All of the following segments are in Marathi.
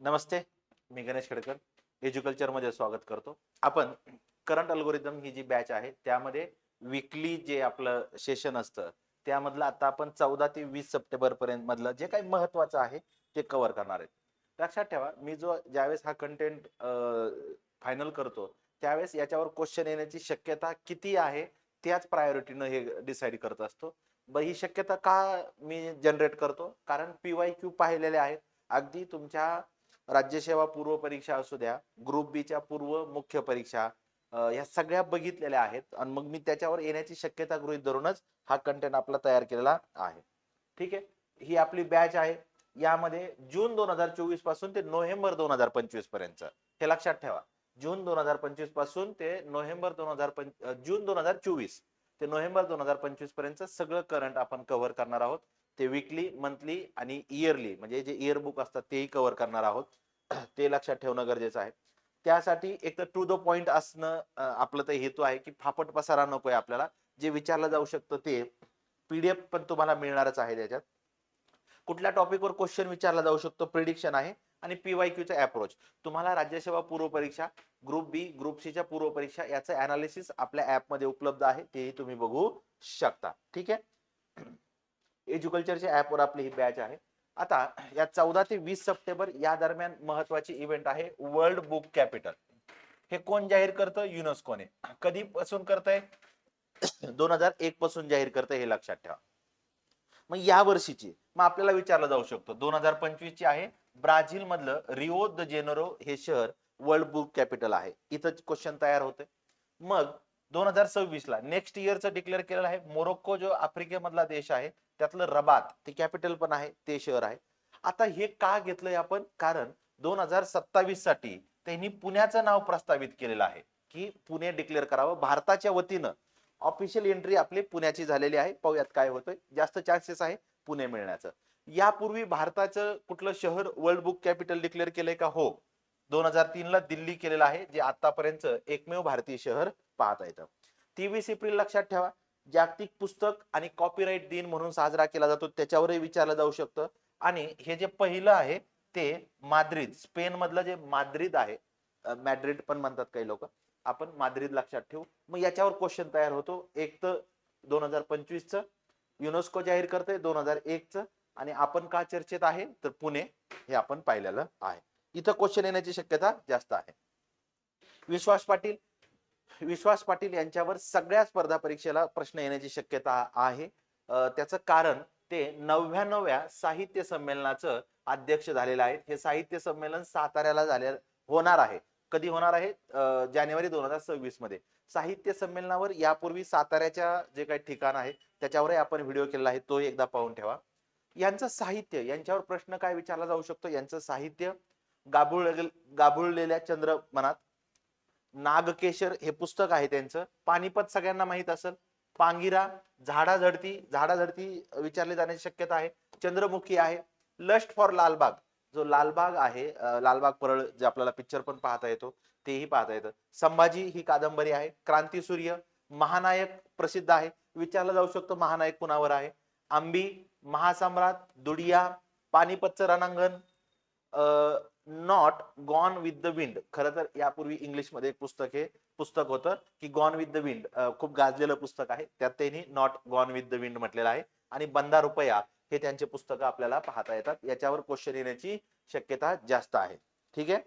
नमस्ते मी गणेश खडकर एज्युकल्चरमध्ये स्वागत करतो. आपण करंट अल्गोरिदम ही जी बॅच आहे त्यामध्ये विकली जे आपलं सेशन असतं त्यामधलं आता आपण चौदा ते वीस सप्टेंबर पर्यंत मधलं जे काही महत्वाचं आहे ते कव्हर करणार आहेत. लक्षात ठेवा मी जो ज्यावेळेस हा कंटेंट फायनल करतो त्यावेळेस याच्यावर क्वेश्चन येण्याची शक्यता किती आहे त्याच प्रायोरिटीनं हे डिसाईड करत असतो. ब ही शक्यता का मी जनरेट करतो? कारण पी वाय क्यू पाहिलेले आहेत. अगदी तुमच्या राज्यसेवा पूर्व परीक्षा असू द्या ग्रुप बीच्या पूर्व मुख्य परीक्षा ह्या सगळ्या बघितलेल्या आहेत आणि मग मी त्याच्यावर येण्याची शक्यता गृहीत धरूनच हा कंटेंट आपला तयार केलेला आहे. ठीक आहे? ही आपली बॅच आहे. यामध्ये जून दोन हजार चोवीसपासून ते नोव्हेंबर दोन हजार पंचवीसपर्यंत. हे लक्षात ठेवा. जून दोन हजार पंचवीसपासून ते नोव्हेंबर दोन हजार जून दोन हजार चोवीस. ते नोव्हेंबर दोन हजार पंचवीसपर्यंत सगळं करंट आपण कव्हर करणार आहोत. ते विकली मंथली आणि इयरली म्हणजे जे इयर बुक असतात तेही कव्हर करणार आहोत. ते लक्षात ठेवणं गरजेचं आहे. त्यासाठी एक तर टू द पॉइंट असणं आपलं तर हेतू आहे की फापट पसारा नकोय आपल्याला. जे विचारलं जाऊ शकतं ते पीडीएफ पण तुम्हाला मिळणारच आहे त्याच्यात. कुठल्या टॉपिकवर क्वेश्चन विचारला जाऊ शकतो प्रिडिक्शन आहे. आणि पीवाय क्यूचा अप्रोच तुम्हाला राज्यसेवा पूर्व परीक्षा ग्रुप बी ग्रुप सीच्या पूर्व परीक्षा याचं अनालिसिस आपल्या ऍपमध्ये उपलब्ध आहे तेही तुम्ही बघू शकता. ठीक आहे? एज्युकल्चरच्या ऍपवर आपली ही बॅच आहे. आता या चौदा ते वीस सप्टेंबर या दरम्यान महत्वाची इव्हेंट आहे वर्ल्ड बुक कॅपिटल हे कोण जाहीर करतं? युनेस्कोने. कधीपासून करतंय? दोन हजार एक पासून जाहीर करतंय हे लक्षात ठेवा. मग या वर्षीची मग आपल्याला विचारलं जाऊ शकतो. दोन हजार पंचवीस ची आहे. ब्राझील मधलं रिओ द जेनेरो हे शहर वर्ल्ड बुक कॅपिटल आहे. इथं क्वेश्चन तयार होते मग दोन हजार सव्वीस ला नेक्स्ट इयरचं डिक्लेअर केलेलं आहे. मोरोक्को जो आफ्रिकेमधला देश आहे त्यातलं रबात ते कॅपिटल पण आहे ते शहर आहे. आता हे का घेतलंय आपण? कारण दोन हजार सत्तावीससाठी त्यांनी पुण्याचं नाव प्रस्तावित केलेलं आहे की पुणे डिक्लेअर करावं. भारताच्या वतीनं ऑफिशियल एंट्री आपली पुण्याची झालेली आहे. पाहूयात काय होतंय. जास्त चान्सेस आहे पुणे मिळण्याचं. यापूर्वी भारताचं कुठलं शहर वर्ल्ड बुक कॅपिटल डिक्लेअर केलंय का? हो. दोन हजार तीन ला दिल्ली केलेलं आहे जे आतापर्यंत एकमेव भारतीय शहर पाहता येतं. तेवीस एप्रिल लक्षात ठेवा. जागतिक पुस्तक आणि कॉपीराईट दिन म्हणून साजरा केला जातो. त्याच्यावरही विचारलं जाऊ शकतं. आणि हे जे पहिलं आहे ते माद्रिद स्पेन मधलं जे माद्रिद आहे मॅड्रिड पण म्हणतात काही लोक. आपण माद्रिद लक्षात ठेवू. मग याच्यावर क्वेश्चन तयार होतो. एक तर दोन हजार पंचवीस च युनेस्को जाहीर करते दोन हजार एक च आणि आपण का चर्चेत आहे? तर पुणे हे आपण पाहिलेलं आहे. इथं क्वेश्चन येण्याची शक्यता जास्त आहे. विश्वास पाटील विश्वास पाटील यांच्यावर सगळ्या स्पर्धा परीक्षेला प्रश्न येण्याची शक्यता आहे. त्याचं कारण ते नव्याण्णव्या साहित्य संमेलनाचं अध्यक्ष झालेलं आहेत. हे साहित्य संमेलन साताऱ्याला झाले होणार आहे. कधी होणार आहे? जानेवारी दोन हजार सव्वीसमध्ये. साहित्य संमेलनावर यापूर्वी साताऱ्याच्या जे काही ठिकाण आहे त्याच्यावरही आपण व्हिडिओ केलेला आहे तो एकदा पाहून ठेवा. यांचं साहित्य यांच्यावर प्रश्न काय विचारला जाऊ शकतो? यांचं साहित्य गाभुळ गाभुळलेल्या चंद्र मनात नागकेशर हे पुस्तक आहे त्यांचं. पानिपत सगळ्यांना माहीत असेल. पांगिरा झाडाझडती झाडाझडती विचारली जाण्याची शक्यता आहे. चंद्रमुखी आहे. Lust for Lalbaug. जो लालबाग आहे लालबाग परळ जे आपल्याला पिक्चर पण पाहता येतो तेही पाहता येतं. संभाजी ही कादंबरी आहे. क्रांतीसूर्य महानायक प्रसिद्ध आहे. विचारलं जाऊ शकतो महानायक कुणावर आहे. आंबी महासम्राट दुडिया पानिपतचं रणांगण not gone with the wind खरं तर यापूर्वी इंग्लिशमध्ये एक पुस्तक हे पुस्तक होतं की गॉन विथ द विंड खूप गाजलेलं पुस्तक आहे. त्यात त्यांनी not gone with the wind म्हटलेलं आहे. आणि बंदा रुपया हे त्यांचे पुस्तकं आपल्याला पाहता येतात. याच्यावर क्वेश्चन येण्याची शक्यता जास्त आहे. ठीक आहे?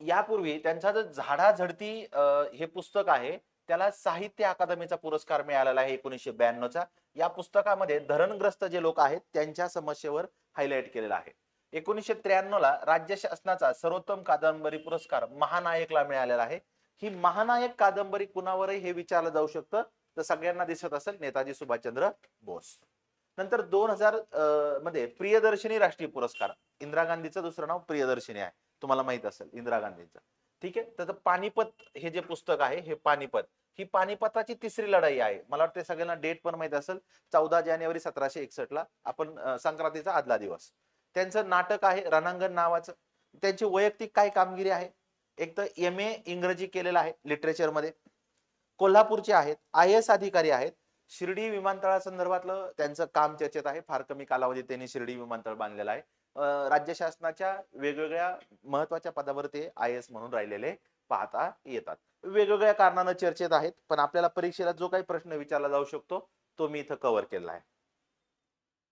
यापूर्वी त्यांचा जर झाडाझडती अं, हे पुस्तक आहे त्याला साहित्य अकादमीचा पुरस्कार मिळालेला आहे एकोणीसशे ब्याण्णवचा. या पुस्तकामध्ये धरणग्रस्त जे लोक आहेत त्यांच्या समस्येवर हायलाइट केलेला आहे. एकोणीसशे त्र्याण्णव ला राज्य शासनाचा सर्वोत्तम कादंबरी पुरस्कार महानायकला मिळालेला आहे. ही महानायक कादंबरी कुणावरही हे विचारलं जाऊ शकतं तर सगळ्यांना दिसत असेल नेताजी सुभाषचंद्र बोस. नंतर दोन हजारमध्ये प्रियदर्शनी राष्ट्रीय पुरस्कार. इंदिरा गांधीचं दुसरं नाव प्रियदर्शनी आहे. तुम्हाला माहीत असेल इंदिरा गांधींचं. ठीक आहे? तर पानिपत हे जे पुस्तक आहे हे पानिपत. ही पानिपताची तिसरी लढाई आहे. मला वाटते सगळ्यांना डेट पण माहीत असेल. चौदा जानेवारी सतराशे एकसष्ट ला आपण संक्रांतीचा आदला दिवस. त्यांचं नाटक आहे रणांगण नावाचं. त्यांची वैयक्तिक काय कामगिरी आहे? एक तर एम ए इंग्रजी केलेलं आहे लिटरेचरमध्ये. कोल्हापूरचे आहेत. आय एस अधिकारी आहेत. शिर्डी विमानतळा संदर्भातलं त्यांचं काम चर्चेत आहे. फार कमी कालावधीत त्यांनी शिर्डी विमानतळ बांधलेलं आहे. राज्य शासनाच्या वेगवेगळ्या महत्त्वाच्या पदावर ते आय एस म्हणून राहिलेले. पाहता येतात. वेगवेगळ्या कारणानं चर्चेत आहेत पण आपल्याला परीक्षेला जो काही प्रश्न विचारला जाऊ शकतो तो मी इथं कव्हर केला आहे.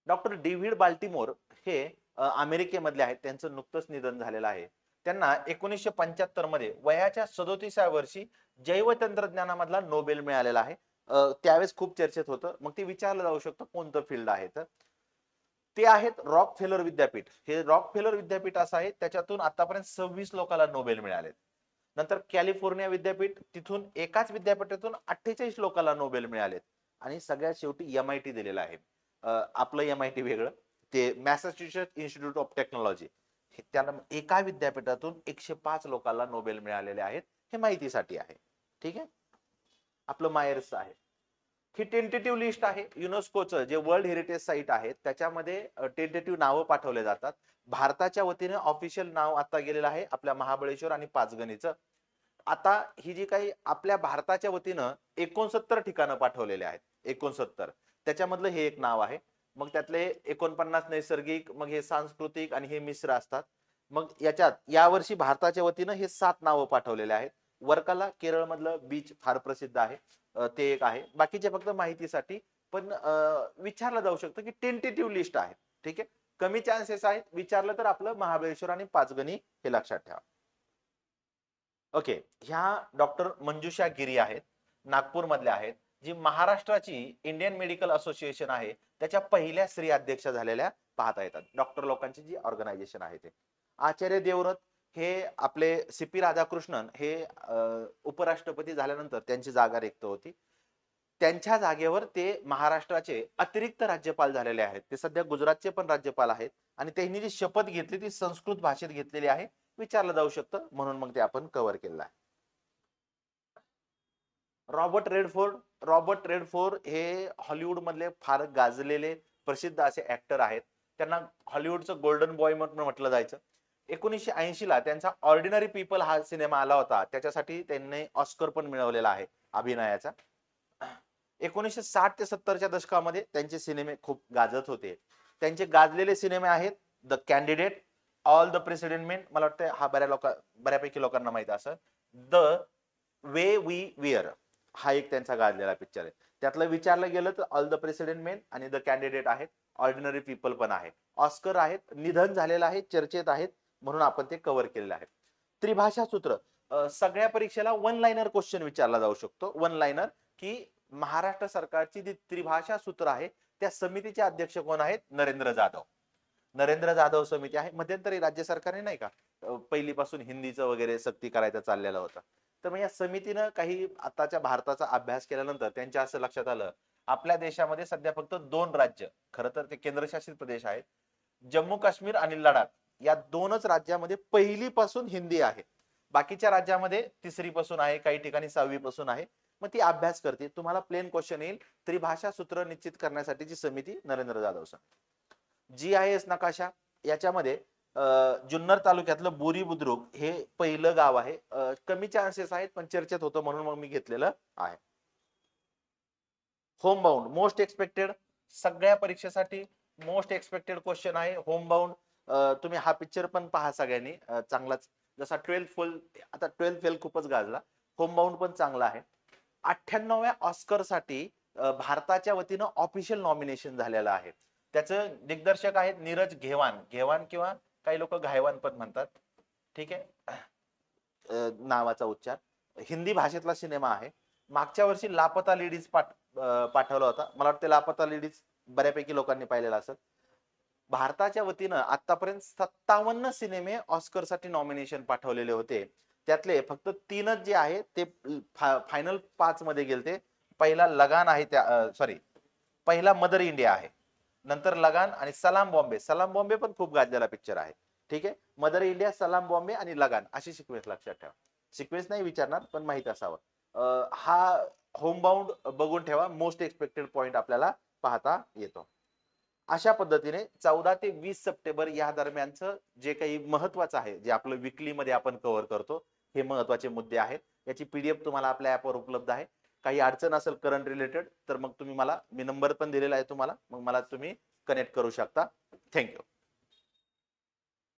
डॉक्टर डेव्हिड बाल्टिमोर हे अमेरिकेमधले आहेत. त्यांचं नुकतंच निधन झालेलं आहे. त्यांना एकोणीसशे पंच्याहत्तरमध्ये वयाच्या सदोतीसाव्या वर्षी जैवतंत्रज्ञानामधला नोबेल मिळालेला आहे. त्यावेळेस खूप चर्चेत होतं. मग ते विचारलं जाऊ शकतं कोणतं फील्ड आहे तर. ते आहेत रॉक फेलर विद्यापीठ. हे रॉक फेलर विद्यापीठ असं आहे. त्याच्यातून आतापर्यंत सव्वीस लोकांना नोबेल मिळालेत. नंतर कॅलिफोर्निया विद्यापीठ तिथून एकाच विद्यापीठातून अठ्ठेचाळीस लोकांना नोबेल मिळालेत. आणि सगळ्यात शेवटी एम आय टी दिलेलं आहे. आपलं एम आय टी वेगळं. ते मॅसेच्युसेट्स इन्स्टिट्यूट ऑफ टेक्नॉलॉजी. त्याला एका विद्यापीठातून एकशे पाच लोकांना नोबेल मिळालेले आहेत. हे माहितीसाठी आहे. ठीक आहे? आपलं मायर्स आहे. ही टेंटेटिव्ह लिस्ट आहे. युनेस्कोचं जे वर्ल्ड हेरिटेज साईट आहे त्याच्यामध्ये टेंटेटिव्ह नावं पाठवले जातात. भारताच्या वतीने ऑफिशियल नाव आता गेलेलं आहे आपल्या महाबळेश्वर आणि पाचगणीचं. आता ही जी काही आपल्या भारताच्या वतीनं एकोणसत्तर ठिकाणं पाठवलेले आहेत. एकोणसत्तर. त्याच्यामधलं हे एक नाव आहे. मग त्यातले एकोणपन्नास नैसर्गिक मग हे सांस्कृतिक आणि हे मिश्र असतात. मग याच्यात यावर्षी भारताच्या वतीनं हे सात नावं पाठवलेले आहेत. वर्काला केरळ मधलं बीच फार प्रसिद्ध आहे. ते एक आहे. बाकीचे फक्त माहितीसाठी. पण विचारलं जाऊ शकतं की टेंटेटिव्ह लिस्ट आहे. ठीक आहे? कमी चान्सेस आहेत. विचारलं तर आपलं महाबळेश्वर आणि पाचगणी हे लक्षात ठेवा. ओके. ह्या डॉक्टर मंजुषा गिरी आहेत. नागपूर मधल्या आहेत. जी महाराष्ट्राची इंडियन मेडिकल असोसिएशन आहे. त्याच्या पहिल्या स्त्री अध्यक्ष झालेल्या पाहता येतात. डॉक्टर लोकांची जी ऑर्गनायझेशन आहे ते. आचार्य देवव्रत हे आपले सी पी राधाकृष्णन हे उपराष्ट्रपती झाल्यानंतर त्यांची जागा रिक्त होती. त्यांच्या जागेवर ते महाराष्ट्राचे अतिरिक्त राज्यपाल झालेले आहेत. ते सध्या गुजरातचे पण राज्यपाल आहेत आणि त्यांनी जी शपथ घेतली ती संस्कृत भाषेत घेतलेली आहे. विचारलं जाऊ शकतं म्हणून मग ते आपण कव्हर केलेलं आहे. रॉबर्ट रेडफोर्ड रॉबर्ट रेडफोर्ड हे हॉलिवूड मधले फार गाजलेले प्रसिद्ध असे ऍक्टर आहेत. त्यांना हॉलिवूडचं गोल्डन बॉय म्हणून म्हटलं जायचं. एकोणीसशे ऐंशी ला त्यांचा ऑर्डिनरी पीपल हा सिनेमा आला होता. त्याच्यासाठी त्यांनी ऑस्कर पण मिळवलेला आहे अभिनयाचा. एकोणीसशे साठ ते सत्तरच्या दशकामध्ये त्यांचे सिनेमे खूप गाजत होते. त्यांचे गाजलेले सिनेमे आहेत the candidate all the president men मला वाटतं हा बऱ्या लोक बऱ्यापैकी लोकांना माहीत असं द वे वी वियर हा एक त्यांचा गाजलेला पिक्चर आहे. त्यातलं विचारलं गेलं तर ऑल द प्रेसिडेंट मेन आणि द कॅन्डिडेट आहेत. ऑर्डिनरी पीपल पण आहे ऑस्कर आहेत निधन झालेलं आहे चर्चेत आहेत. म्हणून आपण ते कव्हर केलेलं आहे. त्रिभाषा सूत्र सगळ्या परीक्षेला वन लाईनर क्वेश्चन विचारला जाऊ शकतो. वन लाईनर की महाराष्ट्र सरकारची जी त्रिभाषा सूत्र आहे त्या समितीचे अध्यक्ष कोण आहेत? नरेंद्र जाधव. नरेंद्र जाधव समिती आहे. मध्यंतरी राज्य सरकारने नाही का पहिलीपासून हिंदीचं वगैरे सक्ती करायचं चाललेलं होतं. तर मग या समितीनं काही आताच्या भारताचा अभ्यास केल्यानंतर त्यांच्या असं लक्षात आलं आपल्या देशामध्ये सध्या फक्त दोन राज्य खरं तर ते केंद्रशासित प्रदेश आहेत जम्मू काश्मीर आणि लडाख. या दोनच राज्यामध्ये पहिलीपासून हिंदी आहे. बाकीच्या राज्यामध्ये तिसरी पासून आहे काही ठिकाणी सहावी पासून आहे. मग ती अभ्यास करते. तुम्हाला प्लेन क्वेश्चन येईल. त्रिभाषा सूत्र निश्चित करण्यासाठीची समिती Narendra Jadhav sir. G I S नकाशा. याच्यामध्ये जुन्नर तालुक्यातलं बोरी बुद्रुक हे पहिलं गाव आहे. कमी चान्सेस आहेत पण चर्चेत होतं म्हणून मग मी घेतलेलं आहे. होम बाउंड मोस्ट एक्सपेक्टेड सगळ्या परीक्षेसाठी मोस्ट एक्सपेक्टेड क्वेश्चन आहे. होम बाउंड तुम्ही हा पिक्चर पण पहा सगळ्यांनी. चांगलाच. जसा ट्वेल्थ फेल आता ट्वेल्थ फेल खूपच गाजला. होमबाऊंड पण चांगला आहे. अठ्ठ्याण्णव्या ऑस्करसाठी भारताच्या वतीनं ऑफिशियल नॉमिनेशन झालेलं आहे. त्याचं दिग्दर्शक आहेत नीरज घेवान घेवान किंवा काही लोक घायवान पण म्हणतात. ठीक आहे? नावाचा उच्चार. हिंदी भाषेतला सिनेमा आहे. मागच्या वर्षी लापता लेडीज पाठ पाठवला होता. मला वाटतं लापता लेडीज बऱ्यापैकी लोकांनी पाहिलेला असेल. भारताच्या वतीनं आतापर्यंत सत्तावन्न सिनेमे ऑस्करसाठी नॉमिनेशन पाठवलेले होते. त्यातले फक्त तीनच जे आहे ते फायनल पाच मध्ये गेलते. पहिला लगान आहे त्या सॉरी पहिला मदर इंडिया आहे. नंतर लगान आणि सलाम बॉम्बे. सलाम बॉम्बे पण खूप गाजलेला पिक्चर आहे. ठीक आहे? मदर इंडिया सलाम बॉम्बे आणि लगान. अशी सिक्वेन्स लक्षात ठेवा. सिक्वेन्स नाही विचारणार पण माहीत असावं. हा होमबाउंड बघून ठेवा. मोस्ट एक्सपेक्टेड पॉइंट आपल्याला पाहता येतो. अशा पद्धतीने चौदा ते वीस सप्टेंबर या दरम्यानचं जे काही महत्वाचं आहे जे आपलं विकलीमध्ये आपण कव्हर करतो हे महत्त्वाचे मुद्दे आहेत. याची पीडीएफ तुम्हाला आपल्या ऍपवर उपलब्ध आहे. काही अडचण असेल करंट रिलेटेड तर मग तुम्ही मला मी नंबर पण दिलेला आहे तुम्हाला मग मला तुम्ही कनेक्ट करू शकता. थँक्यू